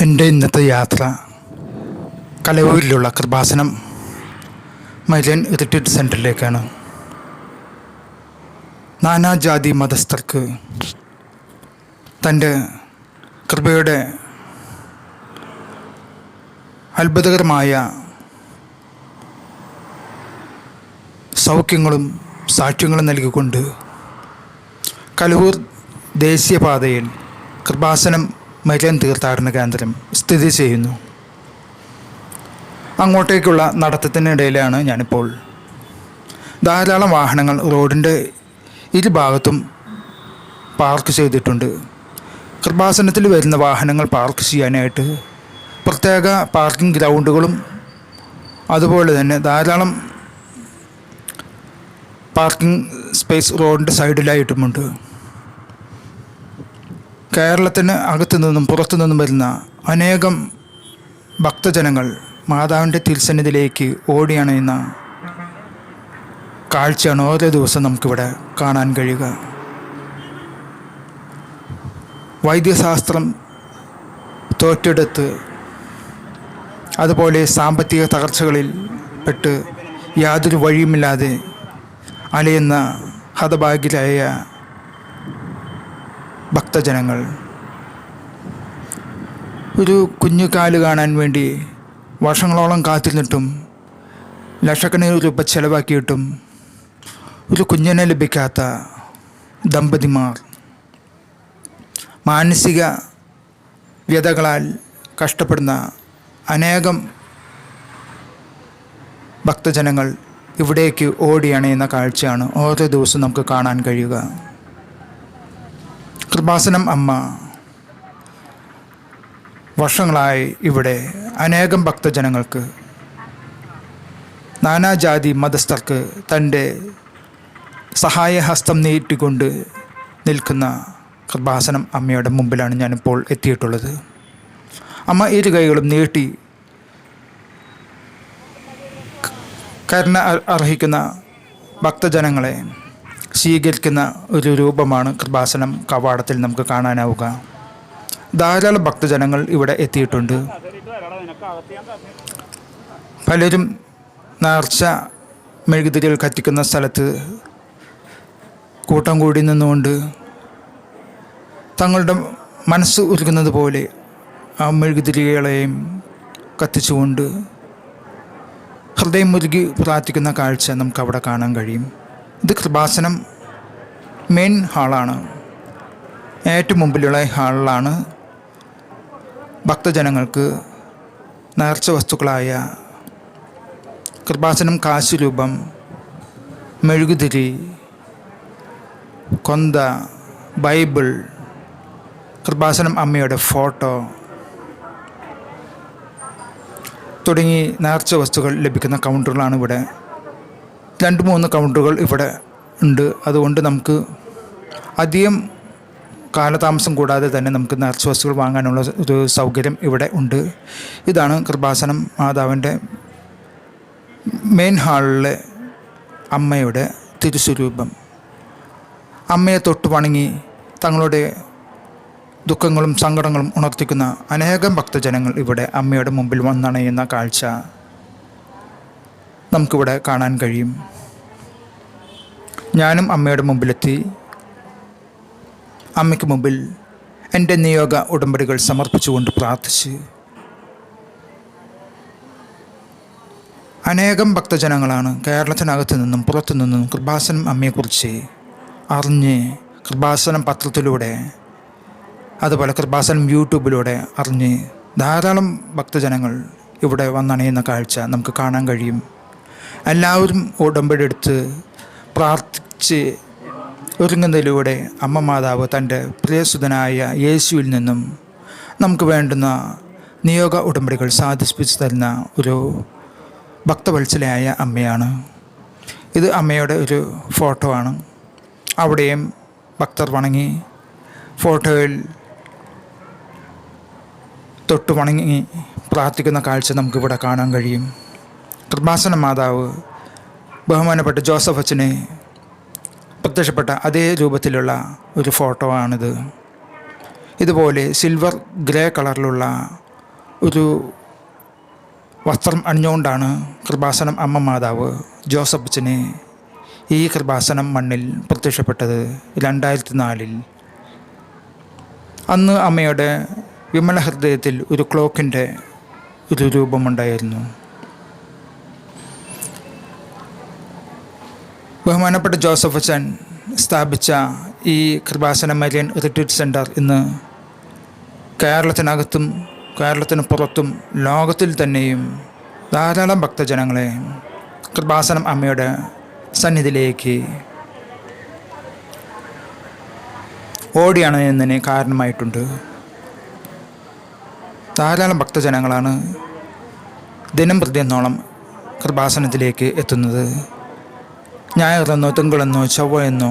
എന്റെ ഇന്നത്തെ യാത്ര കലവൂരിലുള്ള കൃപാസനം മൈലൻ റിട്രീറ്റ് സെന്ററിലേക്കാണ്. നാനാജാതി മതസ്ഥർക്ക് തന്റെ കൃപയുടെ അത്ഭുതകരമായ സൗഖ്യങ്ങളും സാക്ഷ്യങ്ങളും നൽകിക്കൊണ്ട് കലൂർ ദേശീയപാതയിൽ കൃപാസനം മൈലൻ തീർത്ഥാടന കേന്ദ്രം സ്ഥിതി ചെയ്യുന്നു. അങ്ങോട്ടേക്കുള്ള നടത്തത്തിനിടയിലാണ് ഞാനിപ്പോൾ. ധാരാളം വാഹനങ്ങൾ റോഡിന്റെ ഇരുഭാഗത്തും പാർക്ക് ചെയ്തിട്ടുണ്ട്. കൃപാസനത്തിൽ വരുന്ന വാഹനങ്ങൾ പാർക്ക് ചെയ്യാനായിട്ട് പ്രത്യേക പാർക്കിംഗ് ഗ്രൗണ്ടുകളും അതുപോലെ തന്നെ ധാരാളം പാർക്കിംഗ് സ്പേസ് റോഡിന്റെ സൈഡിലായിട്ടുമുണ്ട്. കേരളത്തിന് അകത്തു നിന്നും പുറത്തു നിന്നും വരുന്ന അനേകം ഭക്തജനങ്ങൾ മാതാവിന്റെ തിരുസന്നിധിയിലേക്ക് ഓടിയണയുന്ന കാഴ്ചയാണ് ഓരോ ദിവസം നമുക്കിവിടെ കാണാൻ കഴിയുക. വൈദ്യശാസ്ത്രം തോറ്റെടുത്ത് അതുപോലെ സാമ്പത്തിക തകർച്ചകളിൽ പെട്ട് യാതൊരു വഴിയുമില്ലാതെ അലയുന്ന ഹതഭാഗ്യരായ ഭക്തജനങ്ങൾ. ഒരു കുഞ്ഞു കാൽ കാണാൻ വേണ്ടി വർഷങ്ങളോളം കാത്തിരുന്നിട്ടും ലക്ഷക്കണക്കിന് രൂപ ചെലവാക്കിയിട്ടും ഒരു കുഞ്ഞിനെ ലഭിക്കാത്ത ദമ്പതിമാർ. മാനസിക വ്യതകളാൽ കഷ്ടപ്പെടുന്ന അനേകം ഭക്തജനങ്ങൾ ഇവിടേക്ക് ഓടിയണയുന്ന കാഴ്ചയാണ് ഓരോ ദിവസവും നമുക്ക് കാണാൻ കഴിയുക. കൃപാസനം അമ്മ വർഷങ്ങളായി ഇവിടെ അനേകം ഭക്തജനങ്ങൾക്ക് നാനാജാതി മതസ്ഥർക്ക് തന്റെ സഹായഹസ്തം നീട്ടിക്കൊണ്ട് നിൽക്കുന്ന കൃപാസനം അമ്മയുടെ മുമ്പിലാണ് ഞാനിപ്പോൾ എത്തിയിട്ടുള്ളത്. അമ്മ ഇരു കൈകളും നീട്ടി കരുണ അർ- അർഹിക്കുന്ന ഭക്തജനങ്ങളെ സ്വീകരിക്കുന്ന ഒരു രൂപമാണ് കൃപാസനം കവാടത്തിൽ നമുക്ക് കാണാനാവുക. ധാരാളം ഭക്തജനങ്ങൾ ഇവിടെ എത്തിയിട്ടുണ്ട്. പലരും നേർച്ച മെഴുകുതിരികൾ കത്തിക്കുന്ന സ്ഥലത്ത് കൂട്ടം കൂടി നിന്നുകൊണ്ട് തങ്ങളുടെ മനസ്സ് ഉരുകുന്നത് പോലെ ആ മെഴുകുതിരികളെയും കത്തിച്ചുകൊണ്ട് ഹൃദയം മുരുകി പ്രാർത്ഥിക്കുന്ന കാഴ്ച നമുക്ക് അവിടെ കാണാൻ കഴിയും. ഇത് കൃപാസനം മെയിൻ ഹാളാണ്. ഏറ്റവും മുമ്പിലുള്ള ഹാളിലാണ് ഭക്തജനങ്ങൾക്ക് നേർച്ച വസ്തുക്കളായ കൃപാസനം കാശുരൂപം മെഴുകുതിരി കൊന്ത ബൈബിൾ കൃപാസനം അമ്മയുടെ ഫോട്ടോ തുടങ്ങി നേർച്ച വസ്തുക്കൾ ലഭിക്കുന്ന കൗണ്ടറുകളാണ് ഇവിടെ. രണ്ട് മൂന്ന് കൗണ്ടറുകൾ ഇവിടെ ഉണ്ട്. അതുകൊണ്ട് നമുക്ക് അധികം കാലതാമസം കൂടാതെ തന്നെ നമുക്ക് നേർച്ച വസ്തുക്കൾ വാങ്ങാനുള്ള ഒരു സൗകര്യം ഇവിടെ ഉണ്ട്. ഇതാണ് കൃപാസനം മാതാവിന്റെ മെയിൻ ഹാളിലെ അമ്മയുടെ തിരുസ്വരൂപം. അമ്മയെ തൊട്ട് വണങ്ങി തങ്ങളുടെ ദുഃഖങ്ങളും സങ്കടങ്ങളും ഉണർത്തിക്കുന്ന അനേകം ഭക്തജനങ്ങൾ ഇവിടെ അമ്മയുടെ മുമ്പിൽ വന്നണയുന്ന കാഴ്ച. നമുക്കിവിടെ കാണാൻ കഴിയും. ഞാനും അമ്മയുടെ മുമ്പിലെത്തി. അമ്മയ്ക്ക് മുമ്പിൽ എന്റെ നിയോഗ ഉടമ്പടികൾ സമർപ്പിച്ചുകൊണ്ട് പ്രാർത്ഥിച്ച്. അനേകം ഭക്തജനങ്ങളാണ് കേരളത്തിനകത്ത് നിന്നും പുറത്തു നിന്നും കൃപാസനം അമ്മയെക്കുറിച്ച് അറിഞ്ഞ് കൃപാസനം പത്രത്തിലൂടെ അതുപോലെ കൃപാസനം യൂട്യൂബിലൂടെ അറിഞ്ഞ് ധാരാളം ഭക്തജനങ്ങൾ ഇവിടെ വന്നണയുന്ന കാഴ്ച നമുക്ക് കാണാൻ കഴിയും. എല്ലാവരും ഉടമ്പടി എടുത്ത് പ്രാർത്ഥിച്ച് ഒരുങ്ങുന്നതിലൂടെ അമ്മ മാതാവ് തന്റെ പ്രിയസുതനായ യേശുവിൽ നിന്നും നമുക്ക് വേണ്ടുന്ന നിയോഗ ഉടമ്പടികൾ സാധിപ്പിച്ചു തരുന്ന ഒരു ഭക്തവത്സലയായ അമ്മയാണ്. ഇത് അമ്മയുടെ ഒരു ഫോട്ടോ ആണ്. അവിടെയും ഭക്തർ വണങ്ങി ഫോട്ടോയിൽ തൊട്ടു വണങ്ങി പ്രാർത്ഥിക്കുന്ന കാഴ്ച നമുക്കിവിടെ കാണാൻ കഴിയും. കൃപാസന മാതാവ് ബഹുമാനപ്പെട്ട ജോസഫ് അച്ഛനെ പ്രത്യക്ഷപ്പെട്ട അതേ രൂപത്തിലുള്ള ഒരു ഫോട്ടോ ആണിത്. ഇതുപോലെ സിൽവർ ഗ്രേ കളറിലുള്ള ഒരു വസ്ത്രം അണിഞ്ഞുകൊണ്ടാണ് കൃപാസനം അമ്മ മാതാവ് ജോസഫ് അച്ഛനെ ഈ കൃപാസനം മണ്ണിൽ പ്രത്യക്ഷപ്പെട്ടത് രണ്ടായിരത്തി നാലിൽ അന്ന് അമ്മയുടെ വിമല ഹൃദയത്തിൽ ഒരു ക്ലോക്കിന്റെ ഒരു രൂപമുണ്ടായിരുന്നു. ബഹുമാനപ്പെട്ട ജോസഫ് അച്ഛൻ സ്ഥാപിച്ച ഈ കൃപാസന മരിയൻ റിട്രീറ്റ് സെന്റർ ഇന്ന് കേരളത്തിനകത്തും കേരളത്തിന് പുറത്തും ലോകത്തിൽ തന്നെയും ധാരാളം ഭക്തജനങ്ങളെ കൃപാസനം അമ്മയുടെ സന്നിധിയിലേക്ക് ഓടിയാണ് എന്നതിന് കാരണമായിട്ടുണ്ട്. ധാരാളം ഭക്തജനങ്ങളാണ് ദിനം പ്രതിയെന്നോളം കൃപാസനത്തിലേക്ക് എത്തുന്നത്. ഞായറെന്നോ തിങ്കളെന്നോ ചൊവ്വയെന്നോ.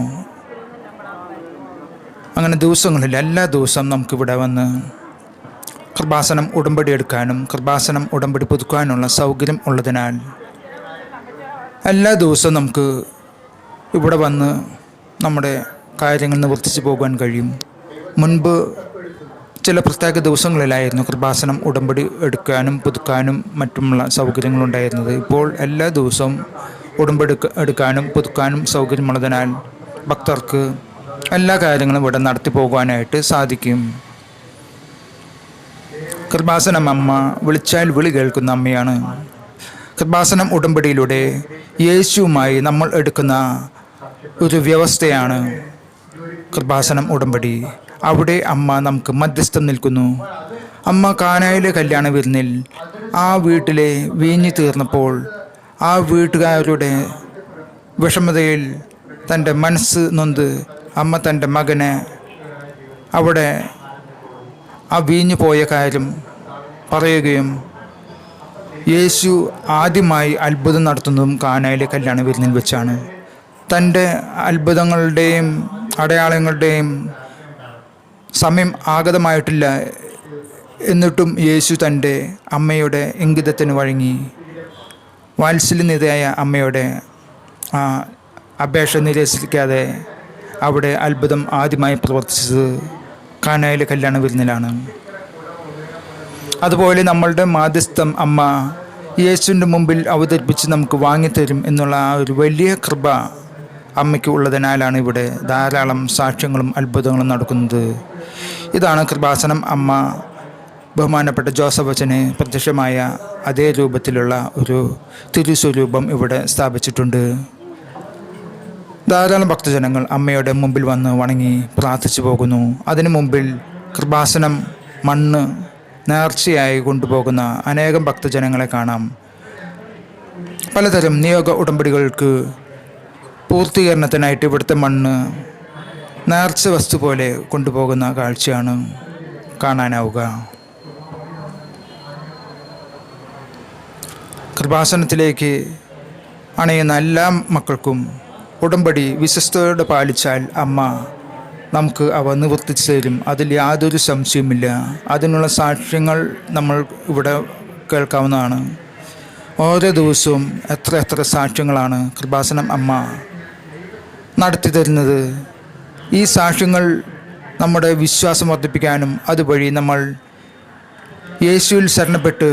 അങ്ങനെ ദിവസങ്ങളിൽ എല്ലാ ദിവസവും നമുക്കിവിടെ വന്ന് കൃപാസനം ഉടമ്പടി എടുക്കാനും കൃപാസനം ഉടമ്പടി പുതുക്കാനുള്ള സൗകര്യം ഉള്ളതിനാൽ എല്ലാ ദിവസവും നമുക്ക് ഇവിടെ വന്ന് നമ്മുടെ കാര്യങ്ങൾ നിവർത്തിച്ച് പോകാൻ കഴിയും. മുൻപ് ചില പ്രത്യേക ദിവസങ്ങളിലായിരുന്നു കൃപാസനം ഉടമ്പടി എടുക്കാനും പുതുക്കാനും മറ്റുമുള്ള സൗകര്യങ്ങളുണ്ടായിരുന്നത്. ഇപ്പോൾ എല്ലാ ദിവസവും ഉടമ്പടി എടുക്ക- എടുക്കാനും പുതുക്കാനും സൗകര്യമുള്ളതിനാൽ ഭക്തർക്ക് എല്ലാ കാര്യങ്ങളും ഇവിടെ നടത്തി പോകുവാനായിട്ട് സാധിക്കും. കൃപാസനം അമ്മ വിളിച്ചാൽ വിളി കേൾക്കുന്ന അമ്മയാണ്. കൃപാസനം ഉടമ്പടിയിലൂടെ യേശുവുമായി നമ്മൾ എടുക്കുന്ന ഒരു വ്യവസ്ഥയാണ് കൃപാസനം ഉടമ്പടി. അവിടെ അമ്മ നമുക്ക് മധ്യസ്ഥം നിൽക്കുന്നു. അമ്മ കാനായിലെ കല്യാണ വിരുന്നിൽ ആ വീട്ടിലെ വീഞ്ഞു തീർന്നപ്പോൾ ആ വീട്ടുകാരുടെ വിഷമതയിൽ തന്റെ മനസ്സ് നൊന്ത് അമ്മ തന്റെ മകനെ അവിടെ ആ വീഞ്ഞു പോയ കാര്യം പറയുകയും യേശു ആദ്യമായി അത്ഭുതം നടത്തുന്നതും കാനായിലെ കല്യാണ വിരുന്നിൽ വെച്ചാണ്. തന്റെ അത്ഭുതങ്ങളുടെയും അടയാളങ്ങളുടെയും സമയം ആഗതമായിട്ടില്ല എന്നിട്ടും യേശു തന്റെ അമ്മയുടെ ഇംഗിതത്തിന് വഴങ്ങി. വാത്സല്യനിതയായ അമ്മയുടെ ആ അപേക്ഷ നിരസിക്കാതെ അവിടെ അത്ഭുതം ആദ്യമായി പ്രവർത്തിച്ചത് കാനായിലെ കല്യാണ വിരുന്നിലാണ്. അതുപോലെ നമ്മളുടെ മാധ്യസ്ഥം അമ്മ യേശുവിന്റെ മുമ്പിൽ അവതരിപ്പിച്ച് നമുക്ക് വാങ്ങിത്തരും എന്നുള്ള ആ ഒരു വലിയ കൃപ അമ്മയ്ക്ക് ഉള്ളതിനാലാണ് ഇവിടെ ധാരാളം സാക്ഷ്യങ്ങളും അത്ഭുതങ്ങളും നടക്കുന്നത്. ഇതാണ് കൃപാസനം അമ്മ ബഹുമാനപ്പെട്ട ജോസഫ് അച്ഛന് പ്രത്യക്ഷമായ അതേ രൂപത്തിലുള്ള ഒരു തിരുസ്വരൂപം ഇവിടെ സ്ഥാപിച്ചിട്ടുണ്ട്. ധാരാളം ഭക്തജനങ്ങൾ അമ്മയുടെ മുമ്പിൽ വന്ന് വണങ്ങി പ്രാർത്ഥിച്ചു പോകുന്നു. അതിനു മുമ്പിൽ കൃപാസനം മണ്ണ് നേർച്ചയായി കൊണ്ടുപോകുന്ന അനേകം ഭക്തജനങ്ങളെ കാണാം. പലതരം നിയോഗ ഉടമ്പടികൾക്ക് പൂർത്തീകരണത്തിനായിട്ട് ഇവിടുത്തെ മണ്ണ് നേർച്ച വസ്തു പോലെ കൊണ്ടുപോകുന്ന കാഴ്ചയാണ് കാണാനാവുക. കൃപാസനത്തിലേക്ക് അണയുന്ന എല്ലാ മക്കൾക്കും ഉടമ്പടി വിശ്വസ്തയോടെ പാലിച്ചാൽ അമ്മ നമുക്ക് അവ നിവർത്തിച്ചു തരും. അതിൽ യാതൊരു സംശയവുമില്ല. അതിനുള്ള സാക്ഷ്യങ്ങൾ നമ്മൾ ഇവിടെ കേൾക്കാവുന്നതാണ്. ഓരോ ദിവസവും എത്ര എത്ര സാക്ഷ്യങ്ങളാണ് കൃപാസനം അമ്മ നടത്തി തരുന്നത്. ഈ സാക്ഷ്യങ്ങൾ നമ്മുടെ വിശ്വാസം വർദ്ധിപ്പിക്കാനും അതുവഴി നമ്മൾ യേശുവിൽ ശരണപ്പെട്ട്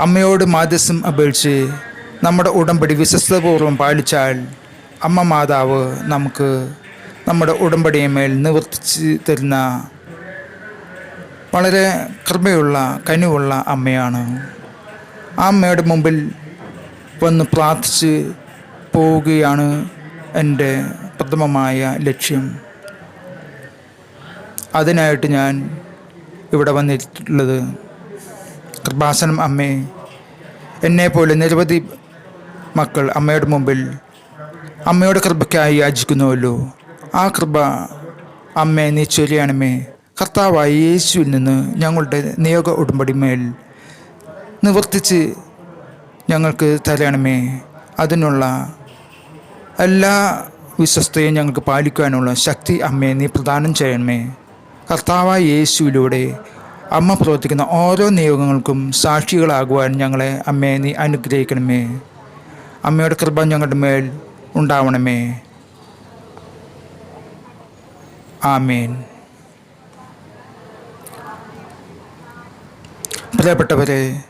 അമ്മയോട് മാധ്യസ്ഥം അപേക്ഷിച്ച് നമ്മുടെ ഉടമ്പടി വിശ്വസ്തപൂർവം പാലിച്ചാൽ അമ്മ മാതാവ് നമുക്ക് നമ്മുടെ ഉടമ്പടിയമേൽ നിവർത്തിച്ച് തരുന്ന വളരെ കൃപയുള്ള കനിവുള്ള അമ്മയാണ്. ആ അമ്മയുടെ മുമ്പിൽ വന്ന് പ്രാർത്ഥിച്ച് പോവുകയാണ് എന്റെ പ്രഥമമായ ലക്ഷ്യം. അതിനായിട്ട് ഞാൻ ഇവിടെ വന്നിട്ടുള്ളത്. കൃപാസനം അമ്മേ. എന്നെപ്പോലെ നിരവധി മക്കൾ അമ്മയുടെ മുമ്പിൽ അമ്മയുടെ കൃപയ്ക്കായി യാചിക്കുന്നുവല്ലോ. ആ കൃപ അമ്മേ നീ ചൊല്ലിയാണമേ കർത്താവായ യേശുവിൽ നിന്ന് ഞങ്ങളുടെ നിയോഗ ഉടമ്പടിമേൽ നിവർത്തിച്ച് ഞങ്ങൾക്ക് തരണമേ. അതിനുള്ള എല്ലാ വിശ്വസ്തയും ഞങ്ങൾക്ക് പാലിക്കുവാനുള്ള ശക്തി അമ്മയെ നീ പ്രദാനം ചെയ്യണമേ. കർത്താവായ യേശുവിലൂടെ അമ്മ പ്രവർത്തിക്കുന്ന ഓരോ നിയോഗങ്ങൾക്കും സാക്ഷികളാകുവാൻ ഞങ്ങളെ അമ്മയെ നീ അനുഗ്രഹിക്കണമേ. അമ്മയുടെ കൃപ ഞങ്ങളുടെ മേൽ ഉണ്ടാവണമേ. ആമേൻ. പ്രിയപ്പെട്ടവരെ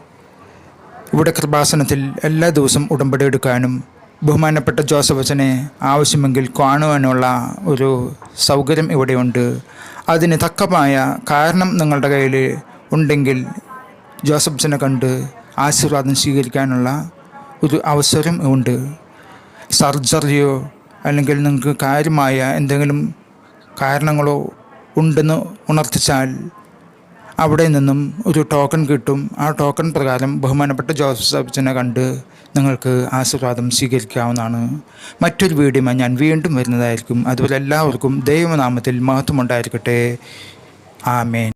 ഇവിടെ കൃപാസനത്തിൽ എല്ലാ ദിവസവും ഉടമ്പടി എടുക്കാനും ബഹുമാനപ്പെട്ട ജോസഫച്ചനെ ആവശ്യമെങ്കിൽ കാണുവാനുള്ള ഒരു സൗകര്യം ഇവിടെയുണ്ട്. അതിന് തക്കമായ കാരണം നിങ്ങളുടെ കയ്യിൽ ഉണ്ടെങ്കിൽ ജോസഫ്സിനെ കണ്ട് ആശീർവാദം സ്വീകരിക്കാനുള്ള ഒരു അവസരം ഉണ്ട്. സർജറിയോ അല്ലെങ്കിൽ നിങ്ങൾക്ക് കാര്യമായ എന്തെങ്കിലും കാരണങ്ങളോ ഉണ്ടെന്ന് ഉണർത്തിച്ചാൽ അവിടെ നിന്നും ഒരു ടോക്കൺ കിട്ടും. ആ ടോക്കൺ പ്രകാരം ബഹുമാനപ്പെട്ട ജോസഫ് സാബിച്ചനെ കണ്ട് നിങ്ങൾക്ക് ആശീർവാദം സ്വീകരിക്കാവുന്നതാണ്. മറ്റൊരു വീഡിയോ ഞാൻ വീണ്ടും വരുന്നതായിരിക്കും. അതുപോലെ എല്ലാവർക്കും ദൈവനാമത്തിൽ മഹത്വമുണ്ടായിരിക്കട്ടെ. ആമേൻ.